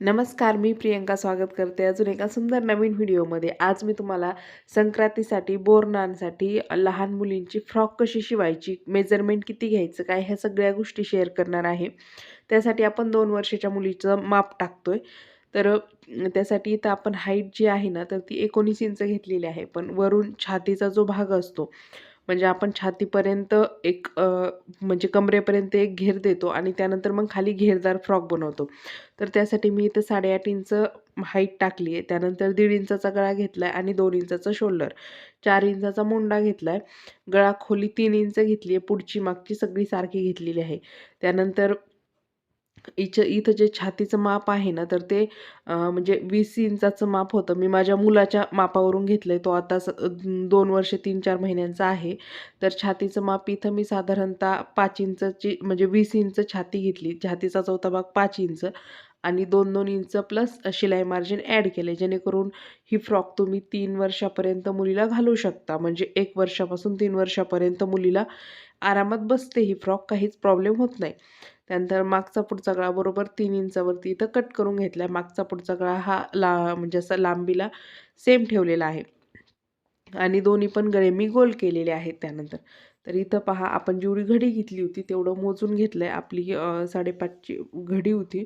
नमस्कार मी प्रियंका स्वागत करते अजून एका सुंदर नवीन व्हिडिओमध्ये. आज मी तुम्हाला संक्रांतीसाठी बोरनांसाठी लहान मुलींची फ्रॉक कशी शिवायची मेजरमेंट किती घ्यायचं काय ह्या सगळ्या गोष्टी शेअर करणार आहे. त्यासाठी आपण दोन वर्षाच्या मुलीचं माप टाकतोय. तर त्यासाठी इथं आपण हाईट जी आहे ना तर ती एकोणीस इंच घेतलेली आहे. पण वरून छातीचा जो भाग असतो म्हणजे आपण छातीपर्यंत एक म्हणजे कमरेपर्यंत एक घेर देतो आणि त्यानंतर मग खाली घेरदार फ्रॉक बनवतो. तर त्यासाठी मी इथं साडेआठ इंच हाईट टाकली आहे. त्यानंतर दीड इंचाचा गळा घेतला आहे आणि दोन इंचाचा शोल्डर. चार इंचाचा मुंडा घेतला आहे गळा खोली तीन इंच घेतली आहे. पुढची मागची सगळी सारखी घेतलेली आहे. त्यानंतर इथं इथं जे छातीचं माप आहे ना तर ते म्हणजे वीस इंचाचं माप होतं. मी माझ्या मुलाच्या मापावरून घेतलं आहे तो आता स दोन वर्ष तीन चार महिन्यांचा आहे. तर छातीचं माप इथं मी साधारणतः पाच इंचची म्हणजे वीस इंच छाती घेतली. छातीचा चौथा भाग पाच इंच आणि दोन दोन इंच प्लस शिलाई मार्जिन ॲड केले जेणेकरून ही फ्रॉक तुम्ही तीन वर्षापर्यंत मुलीला घालू शकता. म्हणजे एक वर्षापासून तीन वर्षापर्यंत मुलीला आरामात बसते ही फ्रॉक. काहीच प्रॉब्लेम होत नाही. त्यानंतर मागचा पुढचा गळा बरोबर तीन इंचावरती इथं कट करून घेतला. आहे मागचा पुढचा गळा हा ला म्हणजे असं लांबीला सेम ठेवलेला आहे. आणि दोन्ही पण गळे मी गोल केलेले आहेत त्यानंतर. तर इथं पहा आपण जेवढी घडी घेतली होती तेवढं मोजून घेतलं आहे आपली साडेपाचची घडी होती.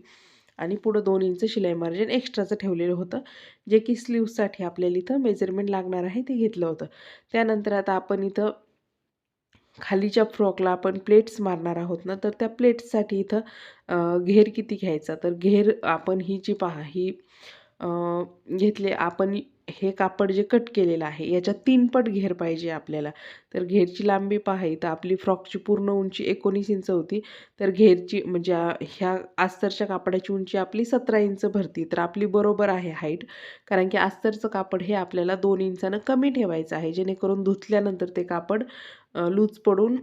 आणि पुढं दोन इंच शिलाई मार्जिन एक्स्ट्राचं ठेवलेलं होतं. जे की स्लीवसाठी आपल्याला इथं मेजरमेंट लागणार आहे ते घेतलं होतं. त्यानंतर आता आपण इथं खालीच्या फ्रॉकला आपण प्लेट्स मारणार आहोत ना तर त्या प्लेट्ससाठी इथं घेर किती घ्यायचा? तर घेर आपण ही जी पहा ही घेतले आपण हे कापड जे कट केलेलं आहे याच्यात तीन पट घेर पाहिजे आपल्याला. तर घेरची लांबी पाहाय तर आपली फ्रॉकची पूर्ण उंची एकोणीस इंच होती. तर घेरची म्हणजे ह्या अस्तरच्या कापडाची उंची आपली सतरा इंच भरती. तर आपली बरोबर आहे हाईट कारण की अस्तरचं कापड हे आपल्याला दोन इंचानं कमी ठेवायचं आहे. जेणेकरून धुतल्यानंतर ते कापड लूज पडून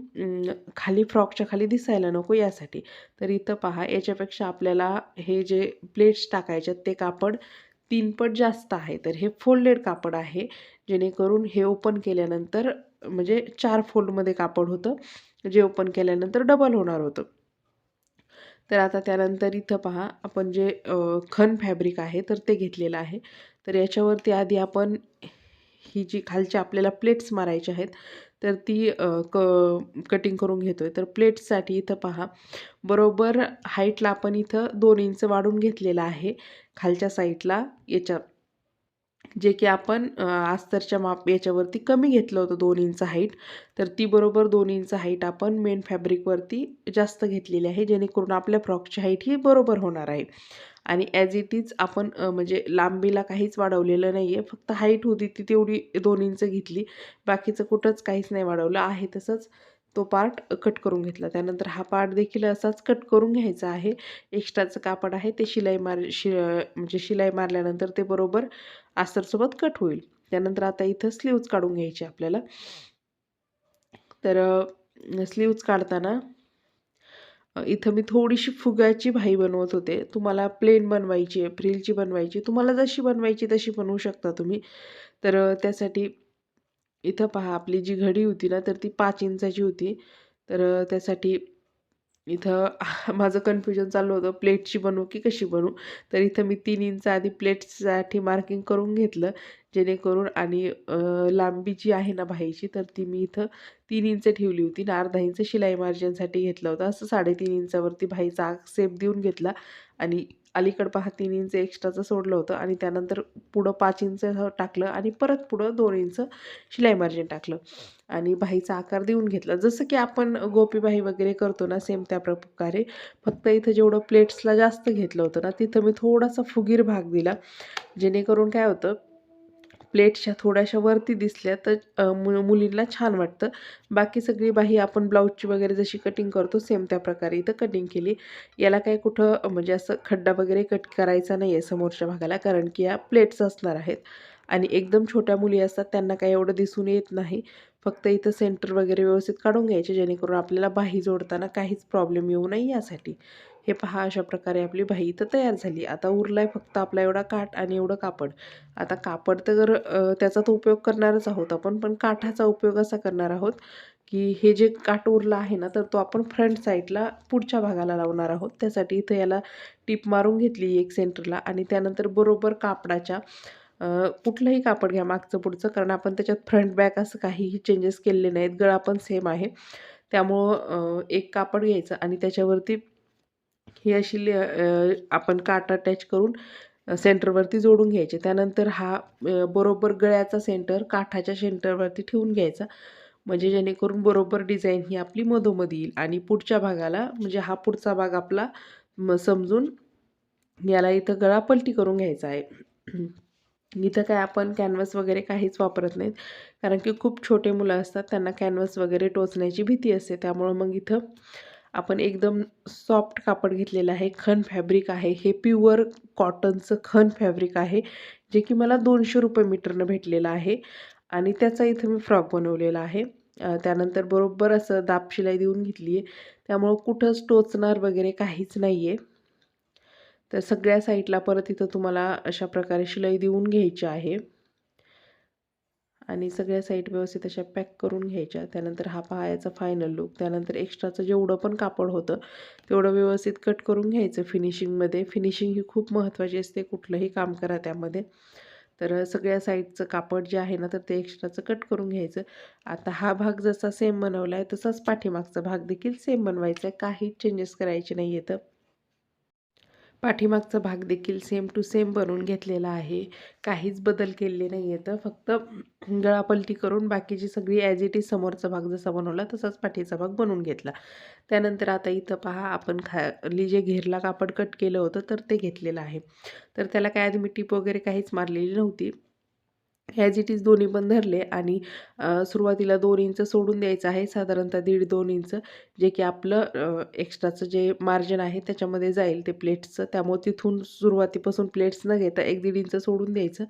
खाली फ्रॉकच्या खाली दिसायला नको यासाठी. तर इथं पहा याच्यापेक्षा आपल्याला हे जे प्लेट्स टाकायच्यात ते कापड तीन पट जास्त आहे. तर हे फोल्डेड कापड आहे. जेणेकरून हे ओपन केल्यानंतर म्हणजे चार फोल्डमध्ये कापड होतं. जे ओपन केल्यानंतर डबल होणार होतं. तर आता त्यानंतर इथं पहा आपण जे खन फॅब्रिक आहे तर ते घेतलेलं आहे. तर याच्यावरती आधी आपण ही जी खालची आपल्याला प्लेट्स मारायच्या आहेत तर ती क कटिंग करून घेतो आहे तर प्लेट्ससाठी इथं पहा. बरोबर हाईटला आपण इथं दोन इंच वाढून घेतलेलं आहे. खालच्या साईडला याच्या जे की आपण अस्तरच्या माप याच्यावरती कमी घेतलं होतं दोन इंच हाईट तर ती बरोबर दोन इंच हाईट आपण मेन फॅब्रिकवरती जास्त घेतलेली आहे जेणेकरून आपल्या फ्रॉकची हाईट ही बरोबर होणार आहे. आणि ॲज इट इज आपण म्हणजे लांबीला काहीच वाढवलेलं नाही आहे फक्त हाईट होती ती तेवढी दोन इंच घेतली. बाकीचं कुठंच काहीच नाही वाढवलं. आहे तसंच तो पार्ट कट करून घेतला. त्यानंतर हा पार्ट देखील असाच कट करून घ्यायचा आहे. एक्स्ट्राचं कापड आहे. ते शिलाई मार शि म्हणजे शिलाई मारल्यानंतर ते बरोबर आसरसोबत कट होईल. त्यानंतर आता इथं स्लीव्ज काढून घ्यायचे आपल्याला. तर स्लीव्ज काढताना इथं मी थोडीशी फुग्याची भाई बनवत होते. तुम्हाला प्लेन बनवायची आहे फ्रिलची बनवायची तुम्हाला जशी बनवायची तशी बनवू शकता तुम्ही. तर त्यासाठी इथं पहा आपली जी घडी होती ना तर ती पाच इंचाची होती. तर त्यासाठी इथं माझं कन्फ्युजन चाललं होतं. प्लेटची बनवू की कशी बनवू? तर इथं मी तीन इंच आधी प्लेट्ससाठी मार्किंग करून घेतलं जेणेकरून आणि लांबी जी आहे ना बाईची तर ती मी इथं तीन इंच ठेवली होती आणि अर्धा इंच शिलाई मार्जिनसाठी घेतलं होतं. असं साडेतीन इंचावरती भाईचा सेप देऊन घेतला आणि अलीकडं पहा तीन इंच एक्स्ट्राचं सोडलं होतं आणि त्यानंतर पुढं पाच इंच टाकलं आणि परत पुढं दोन इंच शिलाई मार्जिन टाकलं. आणि बाहीचा आकार देऊन घेतला. जसं की आपण गोपीबाई वगैरे करतो ना सेम त्या प्रकारे. फक्त इथं जेवढं प्लेट्सला जास्त घेतलं होतं ना तिथं मी थोडासा फुगीर भाग दिला. जेणेकरून काय होतं प्लेटच्या थोड्याशा वरती दिसल्या तर मु मुलींना छान वाटतं. बाकी सगळी बाही आपण ब्लाऊजची वगैरे जशी कटिंग करतो सेम त्या प्रकारे इथं कटिंग केली. याला काही कुठं म्हणजे असं खड्डा वगैरे कट करायचा नाही आहे समोरच्या भागाला कारण की या प्लेट्स असणार आहेत. आणि एकदम छोट्या मुली असतात त्यांना काही एवढं दिसून येत नाही. फक्त इथं सेंटर वगैरे व्यवस्थित काढून घ्यायचे जेणेकरून आपल्याला बाही जोडताना काहीच प्रॉब्लेम येऊ नये यासाठी. हे पहा अशा प्रकारे आपली बाही इथं तयार झाली. आता उरलाय फक्त आपला एवढा काठ आणि एवढं कापड. आता कापड तर त्याचा तर उपयोग करणारच आहोत आपण पण काठाचा उपयोग असा करणार आहोत की हे जे काट उरला आहे ना तर तो आपण फ्रंट साईडला पुढच्या भागाला लावणार आहोत. त्यासाठी इथं याला टीप मारून घेतली एक सेंटरला आणि त्यानंतर बरोबर कापडाच्या कुठलंही कापड घ्या मागचं पुढचं कारण आपण त्याच्यात फ्रंट बॅक असं काहीही चेंजेस केलेले नाहीत. गळा पण सेम आहे. त्यामुळं एक कापड घ्यायचं आणि त्याच्यावरती ही अशी ले आपण काट अटॅच करून सेंटरवरती जोडून घ्यायचे. त्यानंतर हा बरोबर गळ्याचा सेंटर काठाच्या सेंटरवरती ठेवून घ्यायचा. म्हणजे जेणेकरून बरोबर डिझाईन ही आपली मधोमध येईल. आणि पुढच्या भागाला म्हणजे हा पुढचा भाग आपला म समजून याला इथं गळा पलटी करून घ्यायचा आहे. इथं काय आपण कॅनव्हस वगैरे काहीच वापरत नाहीत. कारण की खूप छोटे मुलं असतात त्यांना कॅनव्हस वगैरे टोचण्याची भीती असते. त्यामुळं मग इथं आपण एकदम सॉफ्ट कापड घेतलेलं आहे खन फॅब्रिक आहे हे प्युअर कॉटनचं खन फॅब्रिक आहे जे की मला दोनशे रुपये मीटरनं भेटलेलं आहे आणि त्याचा इथं मी फ्रॉक बनवलेला आहे. त्यानंतर बरोबर असं दाब शिलाई देऊन घेतली आहे. त्यामुळं कुठंच टोचणार वगैरे काहीच नाही आहे तर सगळ्या साईडला परत इथं तुम्हाला अशा प्रकारे शिलाई देऊन घ्यायची आहे. आणि सगळ्या साईड व्यवस्थित अशा पॅक करून घ्यायच्या. त्यानंतर हा पायाचा फायनल लुक त्यानंतर एक्स्ट्राचं जेवढं पण कापड होतं तेवढं व्यवस्थित कट करून घ्यायचं फिनिशिंगमध्ये फिनिशिंग ही खूप महत्त्वाची असते कुठलंही काम करा त्यामध्ये. तर सगळ्या साईडचं कापड जे आहे ना तर ते एक्स्ट्राचं कट करून घ्यायचं. आता हा भाग जसा सेम बनवला आहे तसाच पाठीमागचा भाग देखील सेम बनवायचा आहे. काहीच चेंजेस करायचे नाही आहेत पाठीमागचा भाग देखील सेम टू सेम बनवून घेतलेला आहे. काहीच बदल केलेले नाही आहेत फक्त गळापलटी करून बाकीची सगळी ॲज इट इज समोरचा भाग जसा बनवला तसाच पाठीचा भाग बनवून घेतला. त्यानंतर आता इथं पहा आपण खाली जे घेरला कापड कट केलं होतं तर ते घेतलेलं आहे. तर त्याला काय आधी मी टीप वगैरे काहीच मारलेली नव्हती. ॲज इट इज दोन्ही पण धरले आणि सुरुवातीला दोन इंच सोडून द्यायचं आहे. साधारणतः दीड दोन इंच जे की आपलं एक्स्ट्राचं जे मार्जिन आहे त्याच्यामध्ये जाईल ते प्लेट्सचं त्यामुळे तिथून सुरुवातीपासून प्लेट्स न घेता एक दीड इंच सोडून द्यायचं.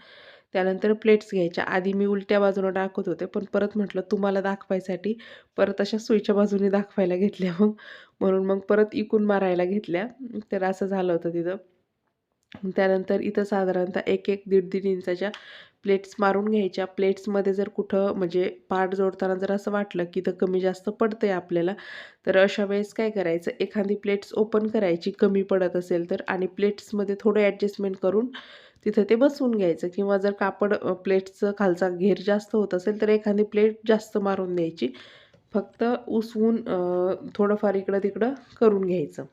त्यानंतर प्लेट्स घ्यायच्या. आधी मी उलट्या बाजूनं टाकत होते पण परत म्हटलं तुम्हाला दाखवायसाठी परत अशा सुईच्या बाजूने दाखवायला घेतल्या मग. म्हणून मग परत इकून मारायला घेतल्या. तर असं झालं होतं तिथं. त्यानंतर इथं साधारणतः एक एक दीड दीड इंचाच्या प्लेट्स मारून घ्यायच्या. प्लेट्समध्ये जर कुठं म्हणजे पार्ट जोडताना जर असं वाटलं की तर कमी जास्त पडतं आहे आपल्याला तर अशा वेळेस काय करायचं? एखादी प्लेट्स ओपन करायची कमी पडत असेल तर आणि प्लेट्समध्ये थोडं ॲडजस्टमेंट करून तिथं ते बसवून घ्यायचं. किंवा जर कापड प्लेट्सचं खालचा घेर जास्त होत असेल तर एखादी प्लेट जास्त मारून द्यायची. फक्त उसवून थोडंफार इकडं तिकडं करून घ्यायचं.